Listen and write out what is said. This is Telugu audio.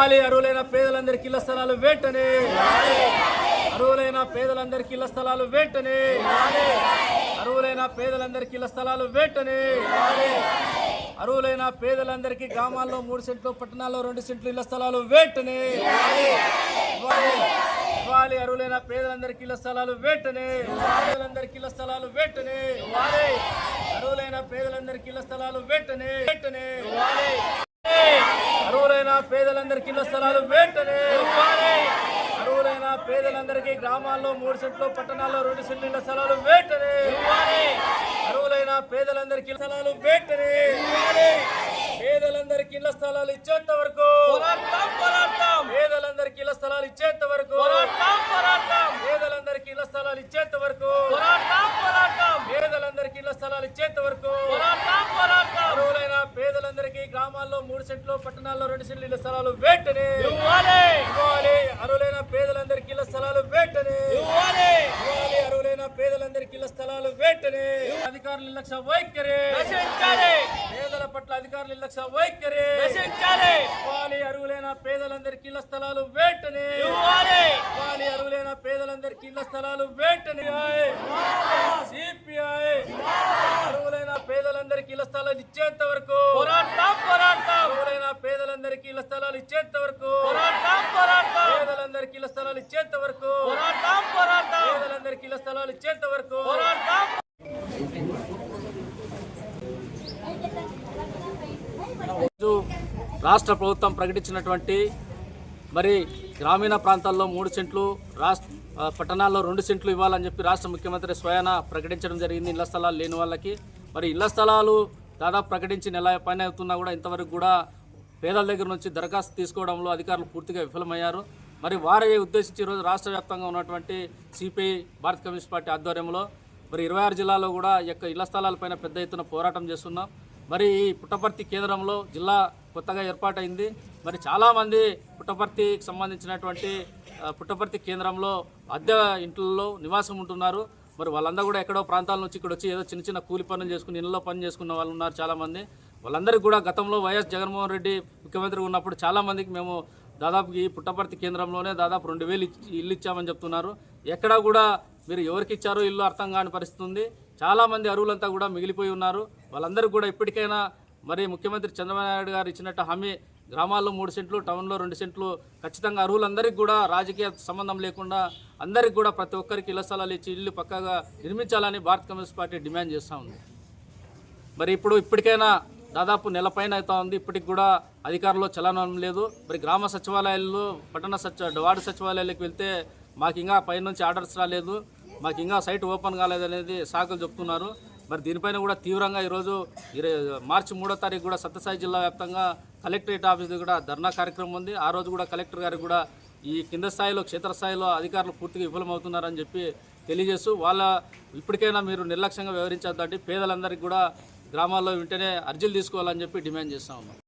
ఇవ్వాలి అరువులైన పేదలందరికీ ఇళ్ళ స్థలాలు వెంటనే. అరువులైన పేదలందరికీ ఇళ్ళ స్థలాలు వెంటనే. అరువులైన పేదలందరికీ ఇళ్ళ స్థలాలు వెంటనే. అరువులైన పేదలందరికీ గ్రామాల్లో మూడు సెంట్లు పట్టణాల్లో రెండు సెంట్లు ఇళ్ళ స్థలాలు వెంటనే. ఇవ్వాలి. అరువులైన పేదలందరికీ ఇళ్ళ స్థలాలు వెంటనే. పేదలందరికీ ఇళ్ళ స్థలాలు వెంటనే. అరువులైన పేదలందరికీ ఇళ్ళ స్థలాలు వెంటనే. వెంటనే. పేదలందరికీ ఇళ్ళ స్థలాలు వెంటనే అరువులైన పేదలందరికీ గ్రామాల్లో మూడు సెంట్లు పట్టణాల్లో రెండు సెంట్లు ఇళ్ళ స్థలాలు వెంటనే అరువులైన పేదలందరికీ ఇళ్ళ స్థలాలు వెంటనే పేదలందరికీ ఇళ్ళ స్థలాలు ఇచ్చేంత వరకు పేదలందరికీ ఇళ్ళ స్థలాలు ఇచ్చేంత వరకు పేదలందరికీ ఇళ్ళ స్థలాలు ఇచ్చేంత వరకు పేదలందరికీ ఇళ్ళ స్థలాలు ఇచ్చేంత వరకు అరువులైన పేదలందరికీ గ్రామాల్లో మూడు సెంట్లు పట్టణాల్లో రెండు సెంట్లు ఇళ్ళ స్థలాలు వెంటనే. ఇవ్వాలి. అరువులైన పేదలందరికీ ఇళ్ళ స్థలాలు వెంటనే. ఇవ్వాలి. అరువులైన పేదలందరికీ ఇళ్ళ స్థలాలు వెంటనే. అధికారుల నిర్లక్ష్య వైఖరి. పేదల పట్ల అధికారుల నిర్లక్ష్య వైఖరి. ఇవ్వాలి. అరువులైన పేదలందరికీ ఇళ్ళ స్థలాలు వెంటనే. ఇవ్వాలి. అరువులైన పేదలందరికీ ఇళ్ళ స్థలాలు వెంటనే. సిపిఐ. అరువులైన పేదలందరికీ ఇళ్ళ స్థలాలు ఇచ్చేంత వరకు పేదలందరికీ ఇళ్ళ స్థలాలు ఇచ్చేంత వరకు. పేదలందరికీ ఇళ్ళ స్థలాలు ఇచ్చేంత వరకు. పేదలందరికీ ఇళ్ళ స్థలాలు ఇచ్చేంత వరకు. రాష్ట్ర ప్రభుత్వం ప్రకటించినటువంటి మరి గ్రామీణ ప్రాంతాల్లో మూడు సెంట్లు రాష్ట్ర పట్టణాల్లో రెండు సెంట్లు ఇవ్వాలని చెప్పి రాష్ట్ర ముఖ్యమంత్రి స్వయాన ప్రకటించడం జరిగింది ఇళ్ళ స్థలాలు లేని వాళ్ళకి. మరి ఇళ్ళ స్థలాలు దాదాపు ప్రకటించి నెల పైన అవుతున్నా కూడా ఇంతవరకు కూడా పేదల దగ్గర నుంచి దరఖాస్తు తీసుకోవడంలో అధికారులు పూర్తిగా విఫలమయ్యారు. మరి వారే ఉద్దేశించి ఈరోజు రాష్ట్ర వ్యాప్తంగా ఉన్నటువంటి సిపిఐ భారత కమ్యూనిస్ట్ పార్టీ ఆధ్వర్యంలో మరి ఇరవై ఆరు జిల్లాలో కూడా యొక్క ఇళ్ళ స్థలాలపైన పెద్ద ఎత్తున పోరాటం చేస్తున్నాం. మరి ఈ పుట్టపర్తి కేంద్రంలో జిల్లా కొత్తగా ఏర్పాటైంది. మరి చాలామంది పుట్టపర్తికి సంబంధించినటువంటి పుట్టపర్తి కేంద్రంలో అద్దె ఇంట్లో నివాసం ఉంటున్నారు. మరి వాళ్ళందరూ కూడా ఎక్కడో ప్రాంతాల నుంచి ఇక్కడ వచ్చి ఏదో చిన్న చిన్న కూలి పనులు చేసుకుని ఇళ్ళలో పని చేసుకున్న వాళ్ళు ఉన్నారు చాలామంది. వాళ్ళందరికీ కూడా గతంలో వైఎస్ జగన్మోహన్ రెడ్డి ముఖ్యమంత్రి ఉన్నప్పుడు చాలామందికి మేము దాదాపు ఈ పుట్టపర్తి కేంద్రంలోనే దాదాపు రెండు వేలు ఇల్లు ఇచ్చామని చెప్తున్నారు. ఎక్కడా కూడా మీరు ఎవరికి ఇచ్చారో ఇల్లు అర్థం కాని పరిస్థితి ఉంది. చాలామంది అరువులంతా కూడా మిగిలిపోయి ఉన్నారు. వాళ్ళందరికీ కూడా ఇప్పటికైనా మరి ముఖ్యమంత్రి చంద్రబాబు నాయుడు గారు ఇచ్చినట్టు హామీ గ్రామాల్లో మూడు సెంట్లు టౌన్లో రెండు సెంట్లు ఖచ్చితంగా అర్హులందరికీ కూడా రాజకీయ సంబంధం లేకుండా అందరికీ కూడా ప్రతి ఒక్కరికి ఇళ్ళ స్థలాలు ఇచ్చి ఇల్లు పక్కాగా నిర్మించాలని భారత కమ్యూనిస్ట్ పార్టీ డిమాండ్ చేస్తూ ఉంది. మరి ఇప్పుడు ఇప్పటికైనా దాదాపు నెల పైన అవుతా ఉంది. ఇప్పటికి కూడా అధికారంలో చలనం లేదు. మరి గ్రామ సచివాలయాల్లో పట్టణ సచివ వార్డు సచివాలయాలకు వెళ్తే మాకు ఇంకా పైనుంచి ఆర్డర్స్ రాలేదు. మాకు ఇంకా సైట్ ఓపెన్ కాలేదనేది శాఖలు చెప్తున్నారు. మరి దీనిపైన కూడా తీవ్రంగా ఈరోజు ఇరవై మార్చి మూడో తారీఖు కూడా సత్యసాయి జిల్లా వ్యాప్తంగా కలెక్టరేట్ ఆఫీస్ కూడా ధర్నా కార్యక్రమం ఉంది. ఆ రోజు కూడా కలెక్టర్ గారికి కూడా ఈ కింద స్థాయిలో క్షేత్రస్థాయిలో అధికారులు పూర్తిగా విఫలమవుతున్నారని చెప్పి తెలియజేస్తూ వాళ్ళ ఇప్పటికైనా మీరు నిర్లక్ష్యంగా వ్యవహరించద్దండి పేదలందరికీ కూడా గ్రామాల్లో వెంటనే అర్జీలు తీసుకోవాలని చెప్పి డిమాండ్ చేస్తా ఉన్నాం.